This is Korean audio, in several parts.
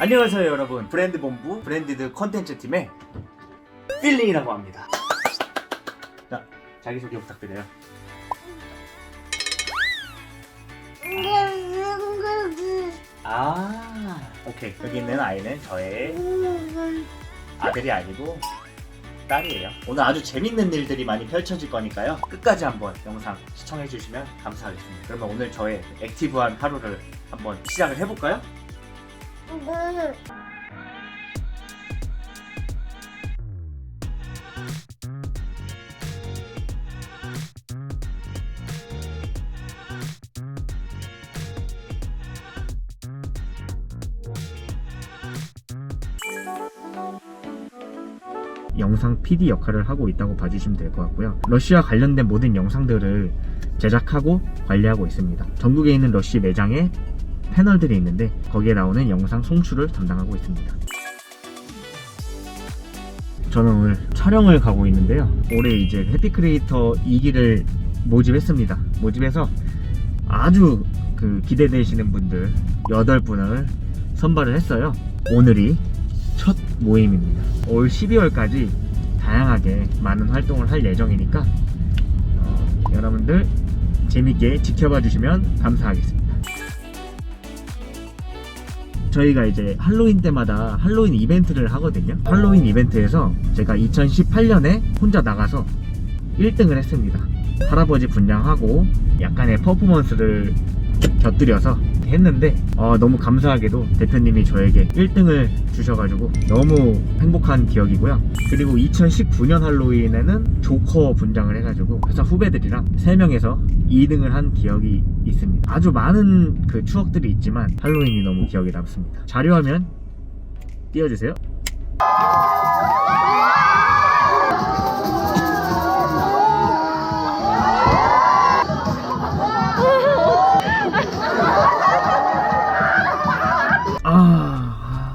안녕하세요 여러분. 브랜드 본부 브랜디드 컨텐츠 팀의 필링이라고 합니다. 자 자기소개 부탁드려요. 아 오케이. 여기 있는 아이는 저의 아들이 아니고 딸이에요. 오늘 아주 재밌는 일들이 많이 펼쳐질 거니까요. 끝까지 한번 영상 시청해 주시면 감사하겠습니다. 그러면 오늘 저의 액티브한 하루를 한번 시작을 해볼까요? 영상 PD 역할을 하고 있다고 봐주시면 될 것 같고요. 러쉬와 관련된 모든 영상들을 제작하고 관리하고 있습니다. 전국에 있는 러쉬 매장에 패널들이 있는데 거기에 나오는 영상 송출을 담당하고 있습니다. 저는 오늘 촬영을 가고 있는데요. 올해 이제 해피 크리에이터 2기를 모집했습니다. 모집해서 아주 그 기대되시는 분들 8분을 선발을 했어요. 오늘이 첫 모임입니다. 올 12월까지 다양하게 많은 활동을 할 예정이니까 어, 여러분들 재밌게 지켜봐 주시면 감사하겠습니다. 저희가 이제 할로윈 때마다 할로윈 이벤트를 하거든요. 할로윈 이벤트에서 제가 2018년에 혼자 나가서 1등을 했습니다. 할아버지 분장하고 약간의 퍼포먼스를 곁들여서 했는데 어, 너무 감사하게도 대표님이 저에게 1등을 주셔가지고 너무 행복한 기억이고요. 그리고 2019년 할로윈에는 조커 분장을 해가지고 회사 후배들이랑 3명에서 2등을 한 기억이 있습니다. 아주 많은 그 추억들이 있지만 할로윈이 너무 기억에 남습니다. 자료화면 띄워주세요.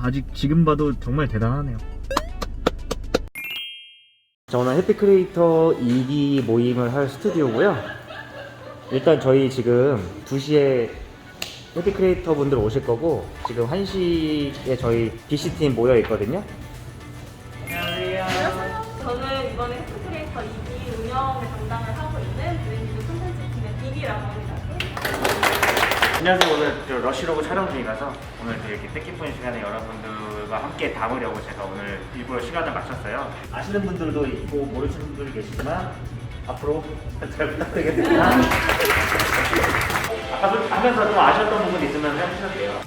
아, 아직 지금 봐도 정말 대단하네요. 자, 오늘 해피 크리에이터 2기 모임을 할 스튜디오고요. 일단 저희 지금 2시에 해피 크리에이터 분들 오실 거고 지금 1시에 저희 BC팀 모여 있거든요. 안녕하세요. 저는 이번에 해프크리에이터 2기 운영을 담당을 하고 있는 브랜드 콘텐츠 팀의 비비라고 합니다. 안녕하세요. 오늘 저 러시로그 촬영 중이라서 오늘 이렇게 뜻깊은 시간에 여러분들과 함께 담으려고 제가 오늘 일부러 시간을 맞췄어요. 아시는 분들도 있고 모르시는 분들도 계시지만 앞으로 잘 부탁드리겠습니다. 아까 좀 하면서 좀 아쉬웠던 부분 있으면 해주셔도 돼요.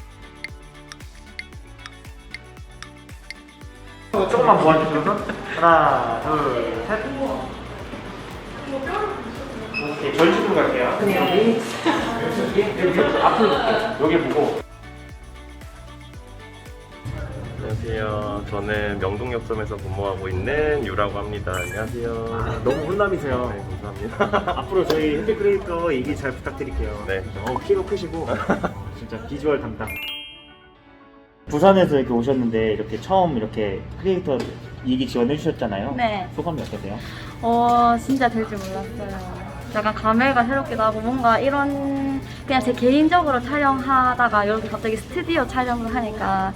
조금만 모아주셔서 하나, 둘, 셋. 오케이, 절집으로 갈게요. 여기, 여기, 여기, 앞으로. 여기 보고. 안녕하세요. 저는 명동역점에서 근무하고 있는 유라고 합니다. 안녕하세요. 너무 훈남이세요. 네, 감사합니다. 앞으로 저희 핸드 크리에이터 얘기 잘 부탁드릴게요. 네. 어, 키도 크시고 진짜 비주얼 담당. 부산에서 이렇게 오셨는데 이렇게 처음 이렇게 크리에이터 얘기 지원해 주셨잖아요. 네. 소감이 어떠세요? 어, 진짜 될 줄 몰랐어요. 약간 감회가 새롭기도 하고 뭔가 이런 그냥 제 개인적으로 촬영하다가 이렇게 갑자기 스튜디오 촬영을 하니까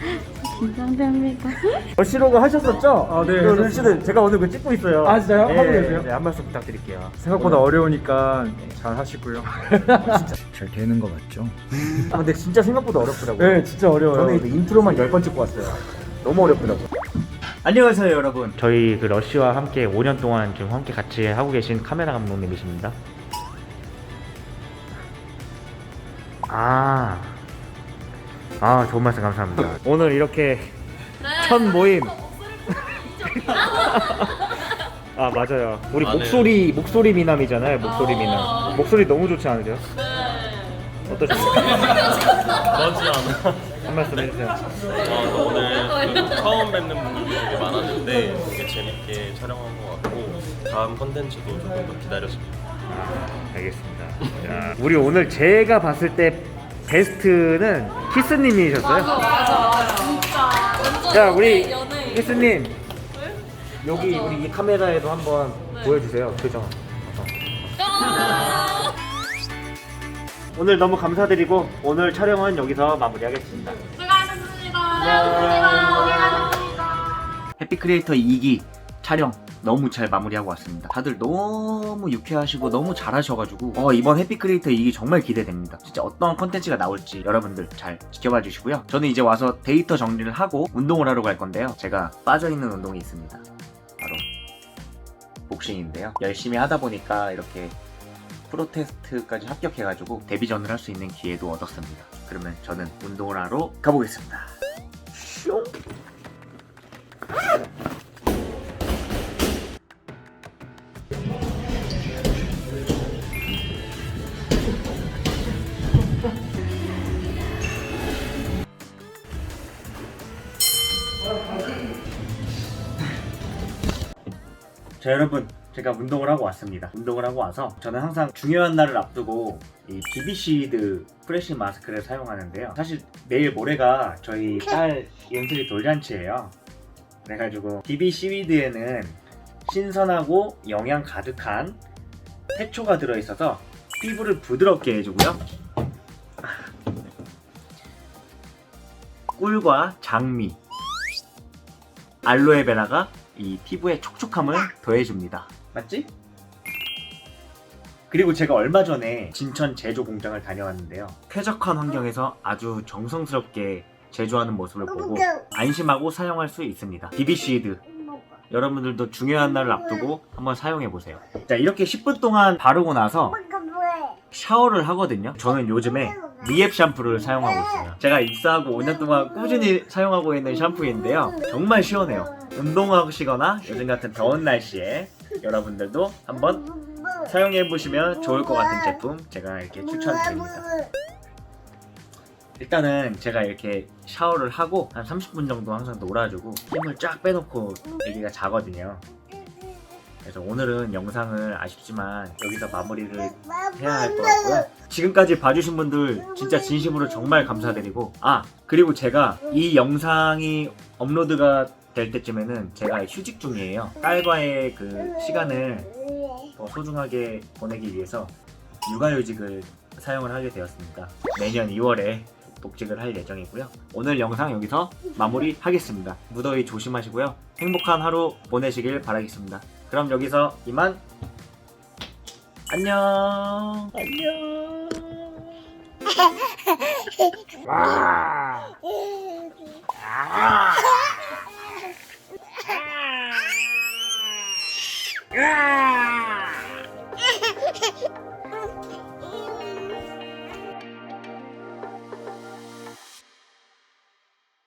긴장됩니다. 러시로그 하셨었죠? 아, 네, 그. 루시는 제가 오늘 그 찍고 있어요. 아, 진짜요? 네, 하고 계세요? 네, 한 말씀 부탁드릴게요. 생각보다 어려우니까 잘 하시고요. 잘 되는 거 맞죠? 아, 근데 진짜 생각보다 어렵더라고요. 네, 진짜 어려워요. 저는 이거 인트로만 10번 찍고 왔어요. 너무 어렵더라고요. 안녕하세요, 여러분. 저희 그 러쉬와 함께 5년 동안 지금 함께 같이 하고 계신 카메라 감독님이십니다. 아. 아, 좋은 말씀 감사합니다. 오늘 이렇게 첫 모임. 아, 맞아요. 우리 목소리, 목소리 미남이잖아요. 목소리 미남. 목소리 너무 좋지 않으세요? 어떠십니까? 그렇지 않아. 한 말씀 해주세요. 아, 오늘 처음 뵙는 분들도 되게 많았는데 되게 재밌게 촬영한 것 같고 다음 컨텐츠도 조금 더 기다렸습니다. 아, 알겠습니다. 자, 우리 오늘 제가 봤을 때 베스트는 키스님이셨어요? 맞아, 맞아, 진짜. 자, 우리 키스님 여기 우리 이 카메라에도 한번 보여주세요. 표정. 어. 오늘 너무 감사드리고 오늘 촬영은 여기서 마무리하겠습니다. 수고하셨습니다. 해피 크리에이터 2기 촬영 너무 잘 마무리하고 왔습니다. 다들 너무 유쾌하시고 너무 잘하셔가지고 어, 이번 해피 크리에이터 2기 정말 기대됩니다. 진짜 어떤 컨텐츠가 나올지 여러분들 잘 지켜봐 주시고요. 저는 이제 와서 데이터 정리를 하고 운동을 하러 갈 건데요. 제가 빠져있는 운동이 있습니다. 바로 복싱인데요. 열심히 하다 보니까 이렇게 프로테스트까지 합격해가지고 데뷔전을 할 수 있는 기회도 얻었습니다. 그러면 저는 운동을 하러 가보겠습니다. 슝! 자 여러분 제가 운동을 하고 왔습니다. 운동을 하고 와서 저는 항상 중요한 날을 앞두고 이 비비시드 프레시 마스크를 사용하는데요. 사실 내일 모레가 저희 딸 연슬이 돌잔치예요. 그래가지고 비비 시위드에는 신선하고 영양 가득한 해초가 들어있어서 피부를 부드럽게 해주고요. 꿀과 장미 알로에베라가 이 피부의 촉촉함을 더해줍니다. 맞지? 그리고 제가 얼마 전에 진천 제조 공장을 다녀왔는데요. 쾌적한 환경에서 아주 정성스럽게 제조하는 모습을 보고 안심하고 사용할 수 있습니다. 비비시드 여러분들도 중요한 날을 앞두고 한번 사용해 보세요. 자 이렇게 10분 동안 바르고 나서 샤워를 하거든요. 저는 요즘에 리앱 샴푸를 사용하고 있어요. 제가 입사하고 5년 동안 꾸준히 사용하고 있는 샴푸인데요. 정말 시원해요. 운동하시거나 요즘 같은 더운 날씨에 여러분들도 한번 사용해 보시면 좋을 것 같은 제품 제가 이렇게 추천드립니다. 일단은 제가 이렇게 샤워를 하고 한 30분 정도 항상 놀아주고 힘을 쫙 빼놓고 애기가 자거든요. 그래서 오늘은 영상을 아쉽지만 여기서 마무리를 해야 할 것 같고요. 지금까지 봐주신 분들 진짜 진심으로 정말 감사드리고 아 그리고 제가 이 영상이 업로드가 될 때쯤에는 제가 휴직 중이에요. 딸과의 그 시간을 더 소중하게 보내기 위해서 육아휴직을 사용을 하게 되었습니다. 내년 2월에 복직을 할 예정이고요. 오늘 영상 여기서 마무리하겠습니다. 무더위 조심하시고요. 행복한 하루 보내시길 바라겠습니다. 그럼 여기서 이만 안녕 안녕 와.